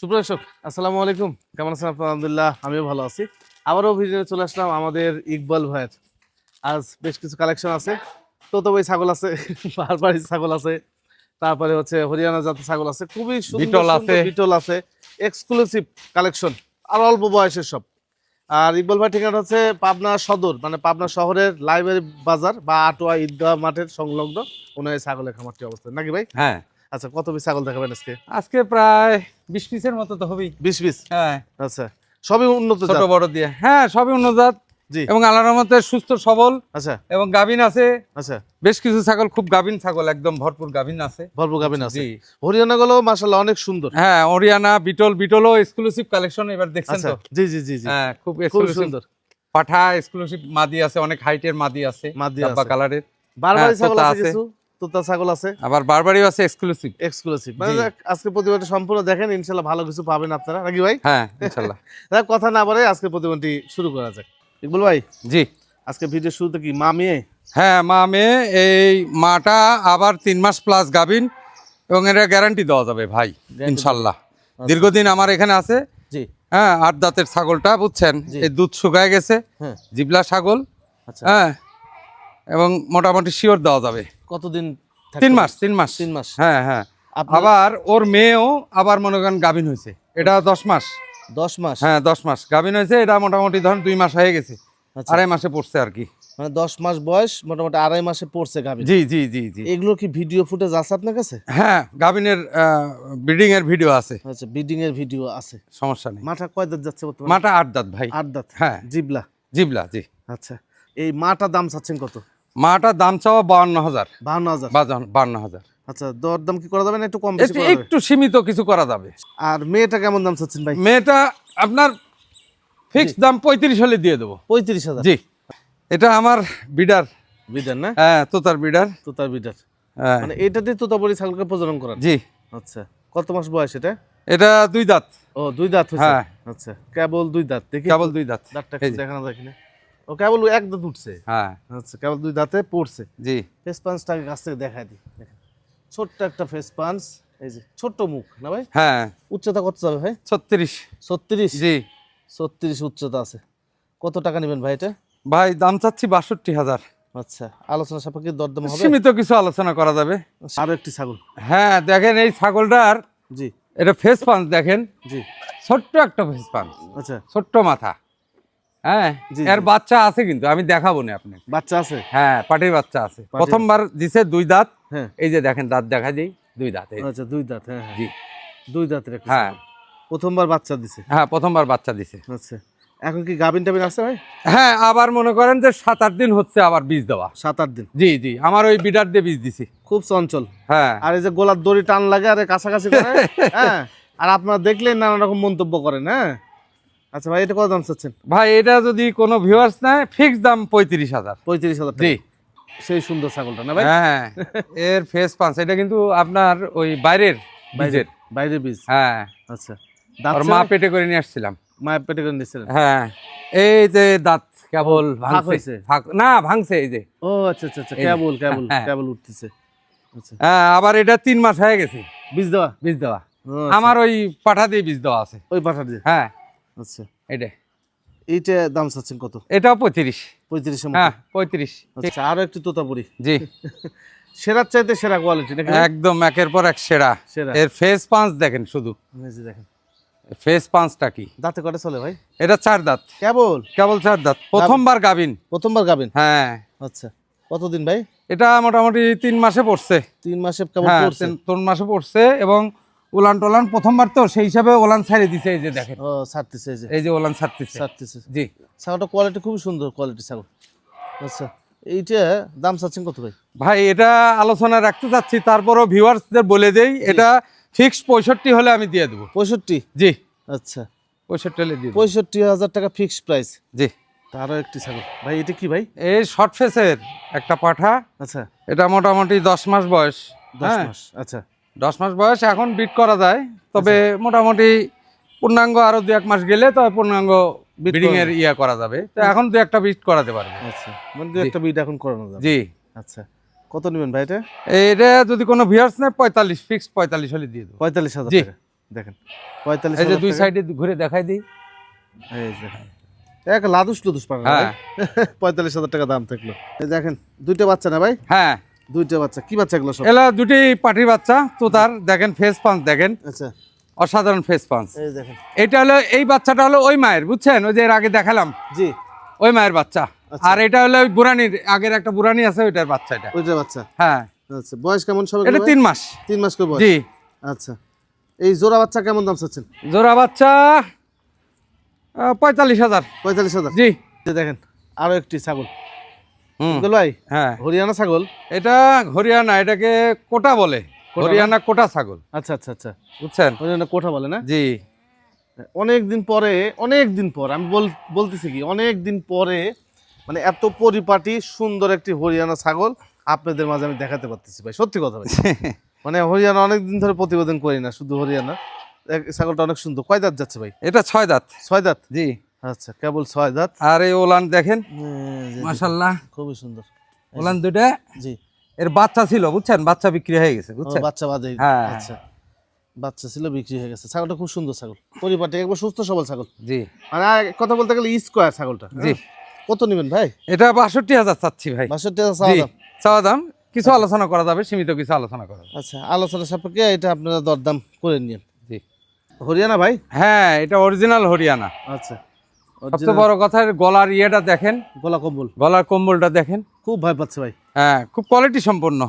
সুপ্রদর্শক আসসালামু আলাইকুম। কেমন আছেন আপনার? আলহামদুলিল্লাহ আমিও ভালো আছি। আবারও ভিডিও চলে আসলাম আমাদের ইকবাল ভাইয়ের। আজ বেশ কিছু কালেকশন আছে। তোতবই ছাগল আছে বারবারি ছাগল আছে। তারপরে হচ্ছে হরিয়ানা জাতের ছাগল আছে। খুবই সুন্দর আছে। বিটল আছে। এক্সক্লুসিভ কালেকশন আর অল্প বয়সের সব। আর ইকবাল ভাই ঠিকানা হচ্ছে পাবনা সদর মানে পাবনা শহরের লাইব্রেরি বাজার বা আটোয়া ঈদগাহ মাঠের সংলগ্ন ওনার ছাগলের খামারটি অবস্থা নাকি ভাই? হ্যাঁ। আচ্ছা কত পিস ছাগল দেখাবেন আজকে? আজকে প্রায় বিশ পিসের মতো তো হবেই। বিশ পিস? হ্যাঁ। আচ্ছা সবই উন্নত ছোট বড় দিয়ে। হ্যাঁ সবই উন্নতজাত জি। এবং আল্লাহর রহমতে সুস্থ সবল। আচ্ছা। এবং আছে। আচ্ছা। বেশ কিছু ছাগল খুব ছাগল একদম ভরপুর আছে। ভরপুর আছে। হরিয়ানা গুলো মাসাল্লাহ অনেক সুন্দর। হ্যাঁ ওরিয়ানা বিটল বিটলও এক্সক্লুসিভ কালেকশন এবার দেখছেন আচ্ছা। তো? জি জি জি হ্যাঁ খুব এক্সক্লুসিভ সুন্দর। পাঠা এক্সক্লুসিভ মাদি আছে অনেক হাইটের মাদি আছে মাদি আছে। কালারের বারবারি হ্যাঁ, ছাগল আছে আছে। কিছু? তোতা ছাগল আছে। আবার বারবারিও আছে এক্সক্লুসিভ এক্সক্লুসিভ মানে আজকে প্রতিবেদনটি সম্পূর্ণ দেখেন ইনশাল্লাহ ভালো কিছু পাবেন আপনারা। নাকি ভাই? হ্যাঁ ইনশাল্লাহ। কথা না বলে আজকে প্রতিবেদনটি শুরু করা যাক। ইকবুল ভাই জি। আজকে ভিডিও শুরুতে কি মা মেয়ে? হ্যাঁ মা মেয়ে এই মাটা আবার তিন মাস প্লাস গাভিন এবং এটা গ্যারান্টি দেওয়া যাবে ভাই ইনশাল্লাহ। দীর্ঘদিন আমার এখানে আছে। জি। হ্যাঁ আট দাঁতের ছাগলটা বুঝছেন। এই দুধ শুকায় গেছে। হ্যাঁ। জিবলা ছাগল। আচ্ছা। হ্যাঁ এবং মোটামুটি শিওর দেওয়া যাবে। কতদিন তিন মাস তিন মাস। তিন মাস। হ্যাঁ হ্যাঁ। আবার ওর মেয়েও আবার মনে করেন গাভিন হয়েছে। এটা দশ মাস। দশ মাস? হ্যাঁ দশ মাস। গাভিন হয়েছে এটা মোটামুটি ধরেন দুই মাস হয়ে গেছে। আচ্ছা। আড়াই মাসে পড়ছে আর কি। মানে দশ মাস বয়স মোটামুটি আড়াই মাসে পড়ছে গাভিন। জি জি জি জি। এগুলো কি ভিডিও ফুটেজ আছে আপনার কাছে? হ্যাঁ গাভিনের ব্রিডিং এর ভিডিও আছে। আচ্ছা বিডিং এর ভিডিও আছে। সমস্যা নেই। মাঠা কয় দাঁত যাচ্ছে বর্তমানে? মাটা আট দাঁত ভাই। আট দাঁত। হ্যাঁ। জিবলা? জিবলা জি। আচ্ছা। এই মাটা দাম চাচ্ছেন কত? মাটার দাম চাওয়া বাউন্ন হাজার। বাহান্ন হাজার? বাউন্ন হাজার। আচ্ছা দর দাম কি করা যাবে না একটু কম বেশি একটু করা সীমিত কিছু করা যাবে। আর মেয়েটা কেমন দাম চাচ্ছেন ভাই? মেয়েটা আপনার ফিক্স দাম পঁয়ত্রিশ হলে দিয়ে দেবো। পঁয়ত্রিশ হাজার? জি। এটা আমার বিডার। বিডার না? হ্যাঁ তোতার বিডার। তো তার বিডার। হ্যাঁ। মানে এটা দিয়ে তোতাবড়ি ছাগলকে প্রজনন করান? জি। আচ্ছা কত মাস বয়স এটা? এটা দুই দাঁত। ও দুই দাঁত হ্যাঁ। আচ্ছা কেবল দুই দাঁত। দেখি কেবল দুই দাঁত। দাঁতটা। দেখানো যায় কিনা? ও কেবল এক দাঁত উঠছে। হ্যাঁ। আচ্ছা কেবল দুই দাঁতে পড়ছে। জি। ফেস পাঞ্চটাকে কাছ থেকে দেখাই দিই দেখেন। ছোট্ট একটা ফেস পাঞ্চ এই যে ছোট্ট মুখ না ভাই? হ্যাঁ। উচ্চতা কত যাবে ভাই? ছত্রিশ। ছত্রিশ? জি। ছত্রিশ উচ্চতা আছে। কত টাকা নেবেন ভাই এটা? ভাই দাম চাচ্ছি বাষট্টি হাজার। আচ্ছা আলোচনা সাপেক্ষে দরদাম হবে? সীমিত কিছু আলোচনা করা যাবে। আরও একটি ছাগল। হ্যাঁ দেখেন এই ছাগলটার জি। এটা ফেস পাঞ্চ দেখেন। জি। ছোট্ট একটা ফেস পাঞ্চ আচ্ছা। ছোট্ট মাথা। হ্যাঁ এর বাচ্চা আছে কিন্তু আমি দেখাবো না আপনি বাচ্চা আছে? হ্যাঁ পাটির বাচ্চা আছে। প্রথমবার দিছে দুই দাঁত হ্যাঁ। এই যে দেখেন দাঁত দেখা দিই দুই দাঁত আচ্ছা দুই দাঁত হ্যাঁ হ্যাঁ। জি। দুই দাঁতের একটা হ্যাঁ। প্রথমবার বাচ্চা দিছে? হ্যাঁ প্রথমবার বাচ্চা দিছে। আচ্ছা। এখন কি গাবিন টাবিন আছে ভাই? হ্যাঁ আবার মনে করেন যে সাত আট দিন হচ্ছে আবার বীজ দেওয়া। সাত আট দিন। জি জি আমার ওই বিডার দিয়ে বীজ দিছি। খুব চঞ্চল। হ্যাঁ। আর এই যে গোলার দড়ি টান লাগে আর কাছাকাছি করে হ্যাঁ। আর আপনারা দেখলে নানা রকম মন্তব্য করেন হ্যাঁ। আচ্ছা ভাই এটা কত দাম চাচ্ছেন? ভাই এটা যদি কোনো ভিউয়ার্স নেয় ফিক্স দাম পঁয়ত্রিশ হাজার। পঁয়ত্রিশ হাজার জি। সেই সুন্দর ছাগলটা না ভাই? হ্যাঁ এর ফেস পাঁচ এটা কিন্তু আপনার ওই বাইরের বাইরে বীজের। বাইরে বীজ? হ্যাঁ। আচ্ছা। দাঁত মা পেটে করে নিয়ে আসছিলাম। মায়ের পেটে করে হ্যাঁ। এই যে দাঁত কেবল ভাঙছে। না ভাঙছে এই যে। ও আচ্ছা আচ্ছা আচ্ছা। কেবল কেবল হ্যাঁ। কেবল উঠতেছে। আচ্ছা। হ্যাঁ আবার এটা তিন মাস হয়ে গেছে। বীজ দেওয়া? বীজ দেওয়া। আচ্ছা। আমার ওই পাঠা দিয়ে বীজ দেওয়া আছে। ওই পাঠা দিয়ে? হ্যাঁ। আচ্ছা। এটা এইটা দাম চাচ্ছেন কত? এটাও পঁয়ত্রিশ। পঁয়ত্রিশের হ্যাঁ পঁয়ত্রিশ। আচ্ছা আরও একটু তোতাপুরি। জি। সেরার চাইতে সেরা কোয়ালিটি নাকি একদম একের পর এক সেরা। এর ফেস পাঁচ দেখেন শুধু। দেখেন। ফেস পাঁচটা কি? দাঁতে কটা চলে ভাই? এটা চার দাঁত। কেবল? কেবল চার দাঁত। প্রথমবার গাবিন প্রথমবার গাবেন হ্যাঁ। আচ্ছা কতদিন ভাই? এটা মোটামুটি তিন মাসে পড়ছে। তিন মাসে কেমন হ্যাঁ পড়ছে। তিন মাসে পড়ছে এবং ওলান টোলান প্রথমবার তো সেই হিসাবে ওলান ছাড়িয়ে দিছে এই যে দেখেন। ও ছাড়তেছে এই যে। এই যে ওলান ছাড়তেছে। ছাড়তেছে। জি। ছাগলটা কোয়ালিটি খুবই সুন্দর কোয়ালিটি ছাগল। আচ্ছা এইটা দাম চাচ্ছেন কত ভাই? ভাই এটা আলোচনা রাখতে চাচ্ছি তারপরও ভিউয়ার্সদের বলে দেই এটা ফিক্সড পঁয়ষট্টি হলে আমি দিয়ে দেবো। পঁয়ষট্টি? জি। আচ্ছা। পঁয়ষট্টি হলে দিয়ে দেবো। পঁয়ষট্টি হাজার টাকা ফিক্সড প্রাইস জি। তারও একটি ছাগল। ভাই এটা কি ভাই? এই শর্ট ফেসের একটা পাঠা। আচ্ছা। এটা মোটামুটি দশ মাস বয়স। দশ হ্যাঁ। মাস আচ্ছা। দশ মাস বয়স এখন বিট করা যায়। তবে মোটামুটি পূর্ণাঙ্গ আরও দু এক মাস গেলে তবে পূর্ণাঙ্গ বিডিং এর ইয়া করা যাবে। তো এখন দু একটা বিট করাতে পারবে। আচ্ছা মানে দু একটা বিট এখন করানো যাবে। জি। আচ্ছা কত নেবেন ভাই এটা? এটা যদি কোনো ভিউয়ার্স নেয় পঁয়তাল্লিশ ফিক্সড পঁয়তাল্লিশ হলে দিয়ে দেবো। পঁয়তাল্লিশ হাজার জি। দেখেন পঁয়তাল্লিশ এই যে দুই সাইডে ঘুরে দেখাই দিই। এই যে এক লাদুস লুদুস পাবেন হ্যাঁ। পঁয়তাল্লিশ হাজার টাকা দাম থাকল। দেখেন দুইটা বাচ্চা না ভাই? হ্যাঁ। দুইটা বাচ্চা। কি বাচ্চা এগুলো সব? এলা দুটি পাটির বাচ্চা তো তার দেখেন ফেস পাঞ্চ দেখেন। আচ্ছা। অসাধারণ ফেস পাঞ্চ এই দেখেন। এটা হলো এই বাচ্চাটা হলো ওই মায়ের বুঝছেন? ওই যে এর আগে দেখালাম। জি। ওই মায়ের বাচ্চা। আচ্ছা। আর এটা হলো ওই বুড়ানির আগের একটা বুড়ানি আছে ওইটার বাচ্চা এটা। ওইটা বাচ্চা? হ্যাঁ। আচ্ছা বয়স কেমন সব এটা তিন মাস। তিন মাস করে বয়স? জি। আচ্ছা। এই জোড়া বাচ্চা কেমন দাম চাচ্ছেন? জোড়া বাচ্চা পঁয়তাল্লিশ হাজার। পঁয়তাল্লিশ হাজার? জি। দেখেন আরও একটি ছাগল। ভাই হ্যাঁ। হরিয়ানা ছাগল? এটা হরিয়ানা এটাকে কোটা বলে। হরিয়ানা কোটা ছাগল। আচ্ছা আচ্ছা আচ্ছা। বুঝছেন? হরিয়ানা কোঠা বলে না? জি। অনেক দিন পরে অনেক দিন পর আমি বল বলতেছি কি অনেক দিন পরে মানে এত পরিপাটি সুন্দর একটি হরিয়ানা ছাগল আপনাদের মাঝে আমি দেখাতে পারতেছি ভাই সত্যি কথা ভাই। মানে হরিয়ানা অনেক দিন ধরে প্রতিবেদন করি না শুধু হরিয়ানা। ছাগলটা অনেক সুন্দর। কয় দাঁত যাচ্ছে ভাই? এটা ছয় দাঁত। ছয় দাঁত? জি। আচ্ছা কেবল ছয় দাঁত। আর এই ওলান দেখেন? মাশাল্লাহ খুবই সুন্দর। ওলান দুটা? জি। এর বাচ্চা ছিল বুঝছেন? বাচ্চা বিক্রি হয়ে গেছে বুঝছেন? বাচ্চা বাদে হ্যাঁ। আচ্ছা। বাচ্চা ছিল বিক্রি হয়ে গেছে। ছাগলটা খুব সুন্দর ছাগল। পরিপাটি একবার সুস্থ সবল ছাগল। জি। মানে কথা বলতে গেলে স্কোয়ার ছাগলটা জি। হ্যাঁ? কত নেবেন ভাই? এটা বাষট্টি হাজার চাচ্ছি ভাই। বাষট্টি হাজার চাওয়া দাম। চাওয়া দাম। কিছু আলোচনা করা যাবে সীমিত কিছু আলোচনা করা যাবে। আচ্ছা আলোচনা সাপেক্ষে এটা আপনারা দরদাম করে নিন। জি। হরিয়ানা ভাই? হ্যাঁ এটা অরিজিনাল হরিয়ানা। আচ্ছা। সবচেয়ে বড় কথা গলার ইয়েটা দেখেন। গলা কম্বল। গলার কম্বলটা দেখেন। খুব ভয় পাচ্ছে ভাই। হ্যাঁ খুব কোয়ালিটি সম্পন্ন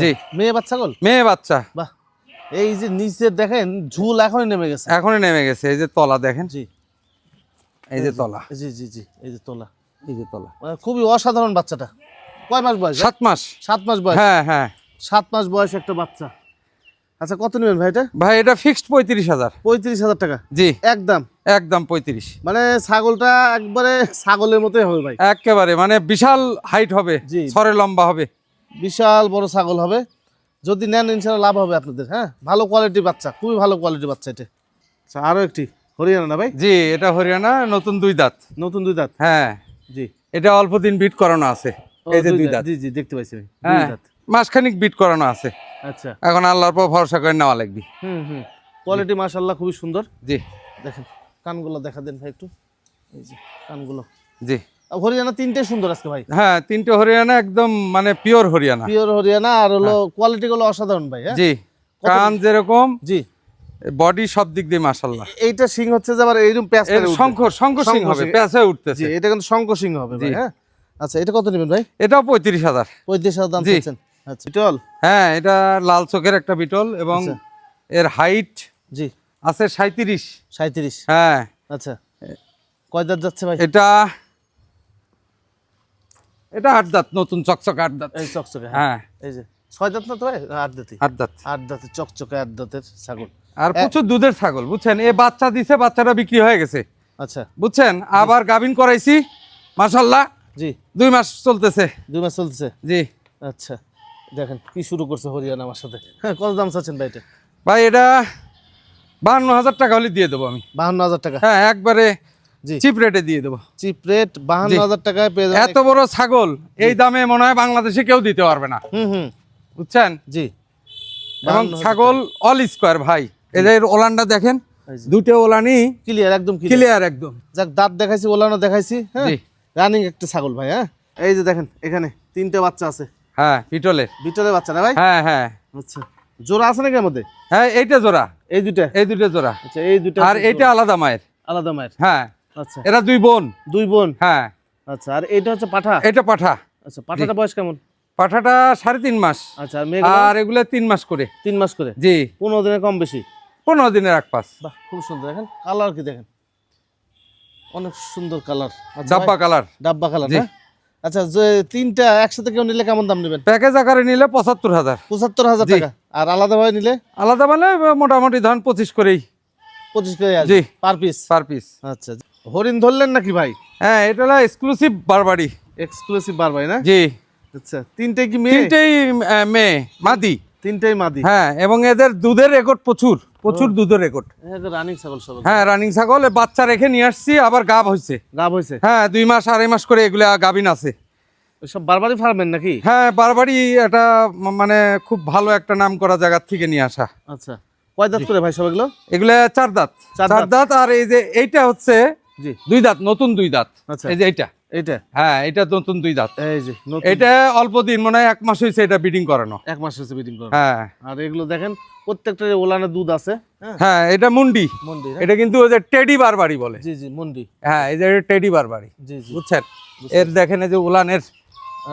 জি। মেয়ে বাচ্চা গল? মেয়ে বাচ্চা। বাহ। এই যে নিচে দেখেন ঝুল এখনই নেমে গেছে। এখনই নেমে গেছে। এই যে তলা দেখেন। জি। এই যে তলা। জি জি জি এই যে তোলা। এই যে তলা। মানে খুবই অসাধারণ বাচ্চাটা। কয় মাস বয়স? সাত মাস। সাত মাস বয়স। হ্যাঁ হ্যাঁ। সাত মাস বয়স একটা বাচ্চা। আচ্ছা কত নেবেন ভাই এটা? ভাই এটা ফিক্সড পঁয়ত্রিশ হাজার। পঁয়ত্রিশ হাজার টাকা। জি। একদম। একদম পঁয়ত্রিশ। মানে ছাগলটা একবারে ছাগলের মতোই হবে ভাই। একেবারে মানে বিশাল হাইট হবে। ছরে লম্বা হবে। বিশাল বড় ছাগল হবে। যদি নেন ইনশাল্লাহ লাভ হবে আপনাদের হ্যাঁ? ভালো কোয়ালিটির বাচ্চা খুবই ভালো কোয়ালিটির বাচ্চা এটা। আচ্ছা আরও একটি হরিয়ানা না ভাই? জি এটা হরিয়ানা নতুন দুই দাঁত। নতুন দুই দাঁত? হ্যাঁ। জি। এটা অল্প দিন বিট করানো আছে। এই যে দুই দাঁত। জি জি দেখতে পাইছি দুই হ্যাঁ। দাঁত। মাসখানিক বিট করানো আছে। আচ্ছা। এখন আল্লাহর পর ভরসা করে নেওয়া লাগবে। হুম হুম। কোয়ালিটি মাশাল্লাহ খুবই সুন্দর। জি। দেখেন কানগুলো দেখা দেন ভাই একটু। এই যে কানগুলো। জি। হরিয়ানা তিনটে সুন্দর আজকে ভাই। হ্যাঁ তিনটে হরিয়ানা একদম মানে পিওর হরিয়ানা। পিওর হরিয়ানা আর হলো কোয়ালিটি গুলো অসাধারণ ভাই হ্যাঁ? জি। কান যেরকম জি। বডি সব দিক দিয়ে মাসাল্লাহ এইটা সিং হচ্ছে যে আবার এইরকম প্যাচ এর শঙ্খ শঙ্খ সিং হবে। প্যাঁচে জি এটা কিন্তু শঙ্খ সিং হবে ভাই। হ্যাঁ? আচ্ছা এটা কত নেবেন ভাই? এটাও পঁয়ত্রিশ হাজার। পঁয়ত্রিশ হাজার দাম জি। চাচ্ছেন। আচ্ছা। চল হ্যাঁ এটা লাল চোখের একটা বিটল এবং আচ্ছা। এর হাইট জি। আছে সাঁত্রিশ সাঁত্রিশ হ্যাঁ। আচ্ছা। কয় দাঁত যাচ্ছে ভাই? এটা এটা আট দাঁত নতুন চকচকে আট দাঁত। এই চকচকে হ্যাঁ। হ্যাঁ। এই যে ছয় দাঁত না তো ভাই? আট দাঁতই। আট দাঁত। আট দাঁতের চকচকে আট দাঁতের ছাগল। আর প্রচুর দুধের ছাগল বুঝছেন? এ বাচ্চা দিছে বাচ্চাটা বিক্রি হয়ে গেছে। আচ্ছা। বুঝছেন? আবার গাভিন করাইছি মাসাল্লাহ জি। দুই মাস চলতেছে। দুই মাস চলতেছে? জি। আচ্ছা। দেখেন কি শুরু করছে হরিয়ানা আমার সাথে। হ্যাঁ কত দাম চাচ্ছেন ভাই এটা? ভাই এটা বাহান্ন হাজার টাকা হলে দিয়ে দেবো আমি। বাহান্ন হাজার টাকা? হ্যাঁ একবারে চিপ রেটে দিয়ে দেবো। চিপ রেট বাহান্ন হাজার টাকায় পেয়ে এত বড় ছাগল এই দামে মনে হয় বাংলাদেশে কেউ দিতে পারবে না। হুম হুম। বুঝছেন? জি। এবং ছাগল অল স্কোয়ার ভাই। এদের ওলানটা দেখেন দুটো ওলানি ক্লিয়ার একদম ক্লিয়ার ক্লিয়ার একদম। যাক দাঁত দেখাইছি ওলানো দেখাইছি হ্যাঁ? রানিং একটা ছাগল ভাই হ্যাঁ? এই যে দেখেন এখানে তিনটে বাচ্চা আছে। হ্যাঁ পিটলের ভিতরে বাচ্চা না ভাই? হ্যাঁ হ্যাঁ। আচ্ছা। জোড়া আছে নাকি এর মধ্যে? হ্যাঁ এইটা জোড়া। এই দুইটা? এই দুটো জোড়া। আচ্ছা এই দুইটা আর এইটা আলাদা মায়ের। আলাদা মায়ের? হ্যাঁ। আচ্ছা। এরা দুই বোন। দুই বোন? হ্যাঁ। আচ্ছা আর এইটা হচ্ছে পাঠা? এটা পাঠা। আচ্ছা পাঠাটা বয়স কেমন? পাঠাটা সাড়ে তিন মাস। আচ্ছা আর এগুলো তিন মাস করে। তিন মাস করে? জি। পনেরো দিনে কম বেশি? পনেরো দিনের এক পাস। বাহ খুব সুন্দর। দেখেন কালার কি দেখেন? অনেক সুন্দর কালার। ডাব্বা কালার। ডাব্বা কালার হ্যাঁ আচ্ছা যে তিনটা একসাথে কেউ নিলে কেমন দাম নেবেন? প্যাকেজ আকারে নিলে পঁচাত্তর হাজার। পঁচাত্তর হাজার টাকা। আর আলাদাভাবে নিলে? আলাদা মানে মোটামুটি ধরেন পঁচিশ করেই। পঁচিশ করে জি। পার পিস পার পিস আচ্ছা। হরিণ ধরলেন নাকি ভাই? হ্যাঁ এটা হলো এক্সক্লুসিভ বারবাড়ি এক্সক্লুসিভ বার না? জি। আচ্ছা তিনটে কি মেয়ে? তিনটেই মেয়ে মাদি। তিনটেই মাদি। হ্যাঁ এবং এদের দুধের রেকর্ড প্রচুর। প্রচুর দুধের রেকর্ড রানিং ছাগল সব হ্যাঁ রানিং ছাগল বাচ্চা রেখে নিয়ে আসছি আবার গাব হয়েছে গাব হয়েছে হ্যাঁ দুই মাস আড়াই মাস করে এগুলা গাবিন আছে। সব বারবারই ফার্মেন নাকি? হ্যাঁ বারবারই এটা মানে খুব ভালো একটা নাম করা জায়গার থেকে নিয়ে আসা। আচ্ছা কয় দাঁত করে ভাই সব এগুলো? এগুলা চার দাঁত। চার দাঁত। আর এই যে এইটা হচ্ছে দুই দাঁত নতুন দুই দাঁত। আচ্ছা। এই যে এইটা। এইটা? হ্যাঁ এটা নতুন দুই দাঁত। এই যে এটা অল্প দিন মনে হয় এক মাস হয়েছে এটা বিডিং করানো। এক মাস হচ্ছে মিটিং করো হ্যাঁ। আর এগুলো দেখেন প্রত্যেকটা ওলানে দুধ আছে হ্যাঁ? হ্যাঁ এটা মুন্ডি। মন্ডি এটা কিন্তু ওই যে টেডি বারবারি বলে। জি জি মন্ডি। হ্যাঁ এই যে টেডি বারবারি জি জি। বুঝছেন? এর দেখেন এই যে উলানের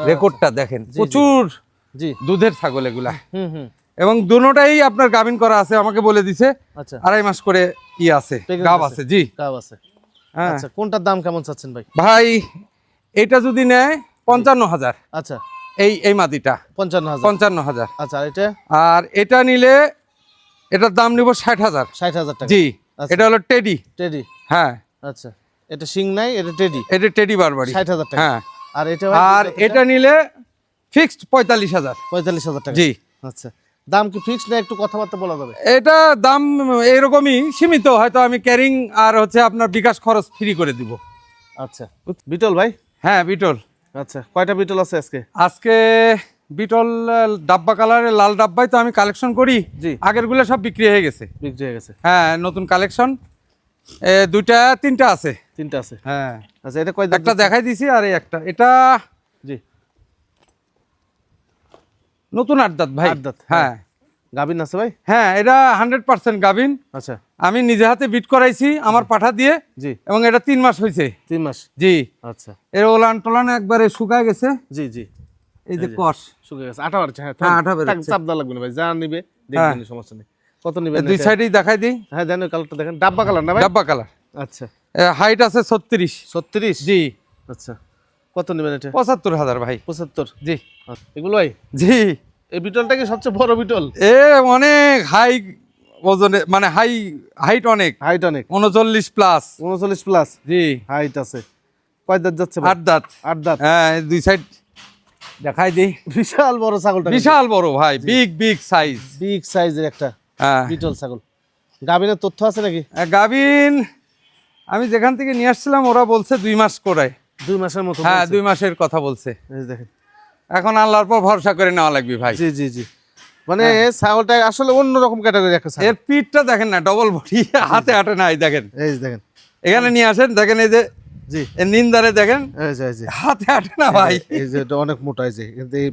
রেকর্ডটা দেখেন প্রচুর জি। দুধের ছাগল এগুলা। হুম হুম। এবং দুটোটাই আপনার গাভিন করা আছে আমাকে বলে দিছে। আচ্ছা। আড়াই মাস করে ই আছে গাব আছে। জি। কাব আছে। আচ্ছা কোনটার দাম কেমন চাচ্ছেন ভাই? ভাই এটা যদি নেয় পঞ্চান্ন হাজার। আচ্ছা। এই এই মাদিটা। পঞ্চান্ন হাজার। পঞ্চান্ন হাজার। আচ্ছা আর এটা? আর এটা নিলে এটার দাম নিব ষাট হাজার। ষাট হাজার টাকা। জি আচ্ছা। এটা হলো টেডি। টেডি? হ্যাঁ। আচ্ছা। এটা শিং নাই এটা টেডি? এটা টেডি বারবারি ষাট হাজার টাকা। হ্যাঁ। আর এটা আর এটা নিলে ফিক্সড পঁয়তাল্লিশ হাজার। পঁয়তাল্লিশ হাজার টাকা। জি। আচ্ছা। দাম কি ফিক্স না একটু কথাবার্তা বলা যাবে? এটা দাম এরকমই সীমিত হয়তো আমি ক্যারিং আর হচ্ছে আপনার বিকাশ খরচ ফ্রি করে দিব। আচ্ছা। বিটল ভাই? হ্যাঁ বিটল। আচ্ছা কয়টা বিটল আছে আজকে? আজকে বিটল ডাব্বা কালারের লাল ডাব্বাই তো আমি কালেকশন করি। জি। আগেরগুলো সব বিক্রি হয়ে গেছে। বিক্রি হয়ে গেছে। হ্যাঁ নতুন কালেকশন দুইটা তিনটা আছে। তিনটা আছে। হ্যাঁ। আচ্ছা এটা কয় একটা দেখাই দিছি আর এই একটা। এটা জি নতুন আট দাঁত ভাই। আট দাঁত, হ্যাঁ। গাভিন আছে ভাই? হ্যাঁ এটা হান্ড্রেড পার্সেন্ট গাভিন। আচ্ছা। আমি নিজে হাতে বিট করাইছি আমার পাঠা দিয়ে জি। এবং এটা তিন মাস হয়েছে তিন মাস। জি। আচ্ছা। এর ওলান টোলান একবারে শুকায় গেছে। জি জি। এই যে কষ। শুকিয়ে গেছে। আটা বাড়ছে হ্যাঁ হ্যাঁ, থাক, বেরোচ্ছে। চাপ দেওয়া লাগবে না ভাই। যা নিবে দেখবেন সমস্যা নেই। কত নিবে দুই সাইডেই দেখাই দিই। হ্যাঁ ওই কালারটা দেখেন। ডাব্বা কালার না ভাই? ডাব্বা কালার আচ্ছা। হাইট আছে ছত্রিশ। ছত্রিশ? জি। আচ্ছা। কত নেবেন এটা? পঁচাত্তর হাজার ভাই। পঁচাত্তর? জি। এগুলো ভাই জি। এই বিটলটা কি সবচেয়ে বড় বিটল? এ অনেক হাই ওজনে মানে হাই হাইট অনেক। হাইট অনেক। উনচল্লিশ প্লাস। উনচল্লিশ প্লাস? জি। হাইট আছে। কয় দাঁত যাচ্ছে? আট দাঁত। আট দাঁত? হ্যাঁ দুই সাইড দেখাই দিই। বিশাল বড় ছাগলটা বিশাল বড় ভাই বিগ বিগ সাইজ। বিগ সাইজের একটা হ্যাঁ। বিটল ছাগল। গাভিনের তথ্য আছে নাকি? গাভিন আমি যেখান থেকে নিয়ে আসছিলাম ওরা বলছে দুই মাস করে দুই মাসের মতো হ্যাঁ দুই মাসের কথা বলছে। দেখেন। এখন আল্লাহর পর ভরসা করে নেওয়া লাগবে ভাই। জি জি জি। মানে ছাগলটা আসলে অন্যরকম ক্যাটাগরি একটা এর পিঠটা দেখেন না ডবল বডি হাতে হাতে নাই দেখেন। এই যে দেখেন। এখানে নিয়ে আসেন দেখেন এই যে জি। নিন্দারে দেখেন। এই এই হাতে না ভাই। এই যে অনেক মোটা এই যে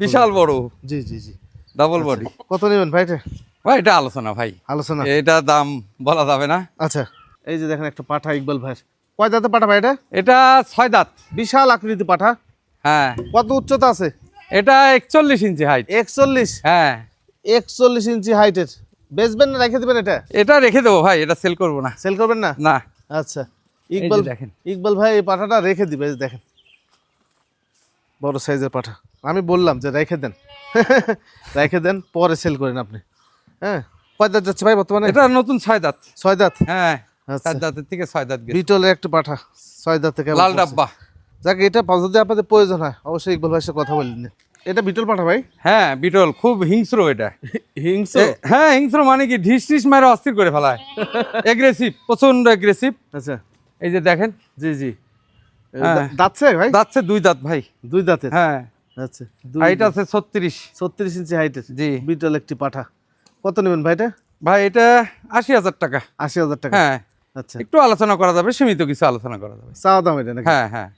বিশাল বড়। জি জি জি। ডবল বডি কত নেবেন ভাই এটা? ভাই এটা আলোচনা ভাই। আলোচনা। এটা দাম বলা যাবে না। আচ্ছা। এই যে দেখেন একটা পাঠা ইকবাল ভাই কয় দাঁতে পাঠা ভাই এটা? এটা ছয় দাঁত। বিশাল আকৃতি পাঠা। হ্যাঁ। কত উচ্চতা আছে? এটা একচল্লিশ ইঞ্চি হাইট একচল্লিশ? হ্যাঁ। একচল্লিশ ইঞ্চি হাইটের বেচবেন না রেখে দেবেন এটা? এটা রেখে দেবো ভাই এটা সেল করব না। সেল করবেন না? না। আচ্ছা। ইকবাল দেখেন। ইকবাল ভাই এই পাঠাটা রেখে দিবে দেখেন। বড় সাইজের পাঠা। আমি বললাম যে রেখে দেন। রেখে দেন পরে সেল করেন আপনি। হ্যাঁ? কয় দাঁত যাচ্ছে ভাই বর্তমানে? এটা নতুন ছয় দাঁত। ছয় দাঁত? হ্যাঁ। চার দাঁতের থেকে ছয় দাঁত বিটলের একটা পাঠা ছয় দাঁত থেকে লাল ডাব্বা। যাক এটা যদি আপনাদের প্রয়োজন হয়। অবশ্যই ইকবাল ভাইয়ের সাথে কথা বললেন এটা বিটল পাঠা ভাই? হ্যাঁ বিটল খুব হিংস্র এটা। হিংস এ- হ্যাঁ হিংস্র মানে কি? ঢিস ঢিস মারে অস্থির করে ফেলায়। এগ্রেসিভ প্রচণ্ড এগ্রেসিভ আচ্ছা। এই যে দেখেন। জি জি। হ্যাঁ। দাঁতছে ভাই? দাঁতছে দুই দাঁত ভাই। দুই দাঁতের? হ্যাঁ। আচ্ছা দুই হাইট আছে ছত্রিশ। ছত্রিশ ইঞ্চি হাইটের জি। বিটল একটি পাঠা। কত নেবেন ভাই এটা? ভাই এটা আশি হাজার টাকা। আশি হাজার টাকা। হ্যাঁ। আচ্ছা একটু আলোচনা করা যাবে সীমিত কিছু আলোচনা করা যাবে। চাওয়া দাম এটা হ্যাঁ হ্যাঁ।